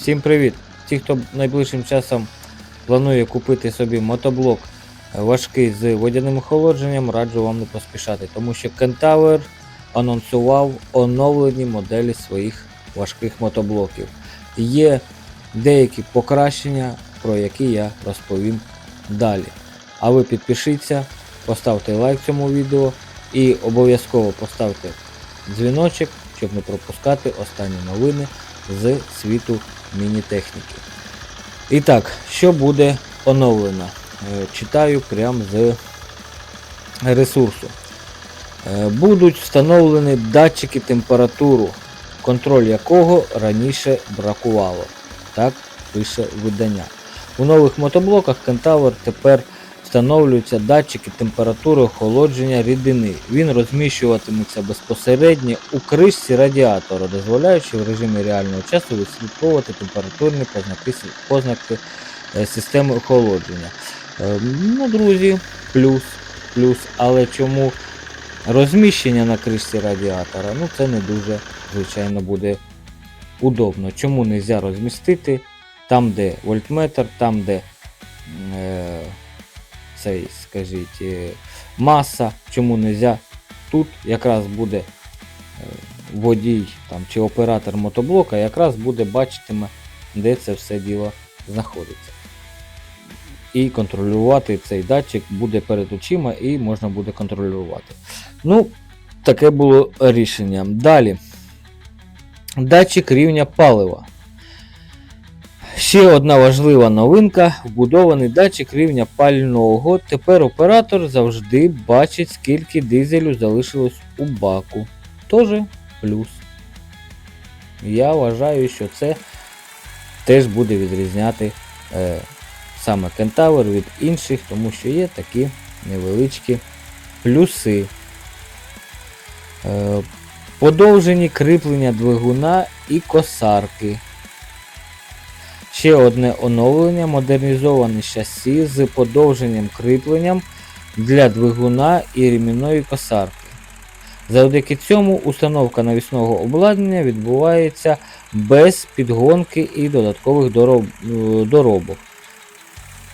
Всім привіт! Ті, хто найближчим часом планує купити собі мотоблок важкий з водяним охолодженням, раджу вам не поспішати, тому що Kentaur анонсував оновлені моделі своїх важких мотоблоків. Є деякі покращення, про які я розповім далі. А ви підпишіться, поставте лайк цьому відео і обов'язково поставте дзвіночок, щоб не пропускати останні новини з світу міні-техніки. І так, що буде оновлено? Е, Читаю прямо з ресурсу. Е, Будуть встановлені датчики температуру, контроль якого раніше бракувало. Так пише видання. У нових мотоблоках Кентавр тепер встановлюються датчики температури охолодження рідини. Він розміщуватиметься безпосередньо у кришці радіатора, дозволяючи в режимі реального часу відслідковувати температурні познаки, познаки е, системи охолодження. Е, Ну, друзі, плюс, плюс, але чому розміщення на кришці радіатора? Ну, це не дуже, звичайно, буде удобно. Чому не можна розмістити там, де вольтметр, там, де е, цей, скажіть, е, маса, чому не можна тут якраз буде е, водій там, чи оператор мотоблока, якраз буде бачитиме, де це все діло знаходиться. І контролювати цей датчик буде перед очима і можна буде контролювати. Ну, таке було рішення. Далі. Датчик рівня палива. Ще одна важлива новинка: вбудований датчик рівня пального. Тепер оператор завжди бачить, скільки дизелю залишилось у баку. Тоже плюс. Я вважаю, що це теж буде відрізняти е, саме Кентавр від інших, тому що є такі невеличкі плюси. Е, подовжені кріплення двигуна і косарки. Ще одне оновлення модернізоване шасі з подовженням кріпленням для двигуна і ремінної косарки. Завдяки цьому установка навісного обладнання відбувається без підгонки і додаткових е, доробок.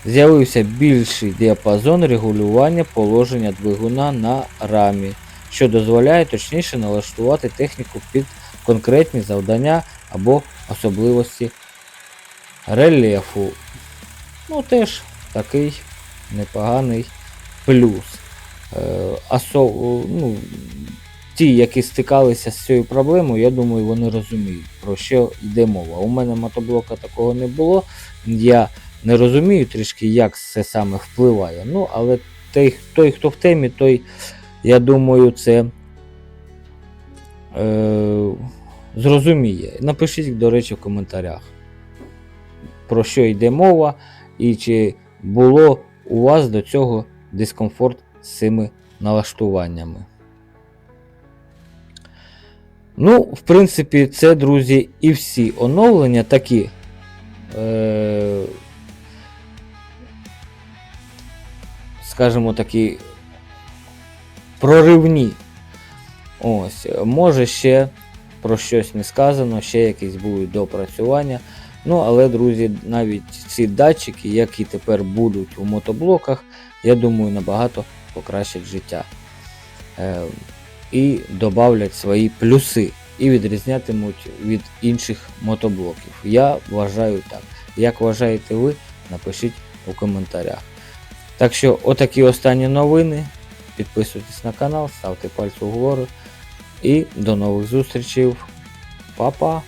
З'явився більший діапазон регулювання положення двигуна на рамі, що дозволяє точніше налаштувати техніку під конкретні завдання або особливості рельєфу. Ну, теж такий непоганий плюс. Е, асо, ну, ті, які стикалися з цією проблемою, я думаю, вони розуміють, про що йде мова. У мене мотоблока такого не було. Я не розумію трішки, як це саме впливає. Ну, але той, той хто в темі, той, я думаю, це е, зрозуміє. Напишіть, до речі, в коментарях про що йде мова, і чи було у вас до цього дискомфорт з цими налаштуваннями. Ну, в принципі, це, друзі, і всі оновлення такі. Е- скажімо такі проривні. Ось, може ще про щось не сказано, ще якісь будуть допрацювання. Ну, але, друзі, навіть ці датчики, які тепер будуть у мотоблоках, я думаю, набагато покращать життя. Е, і додавлять свої плюси і відрізнятимуть від інших мотоблоків. Я вважаю так. Як вважаєте ви, напишіть у коментарях. Так що, отакі останні новини. Підписуйтесь на канал, ставте пальці вгору. І до нових зустрічей. Па-па!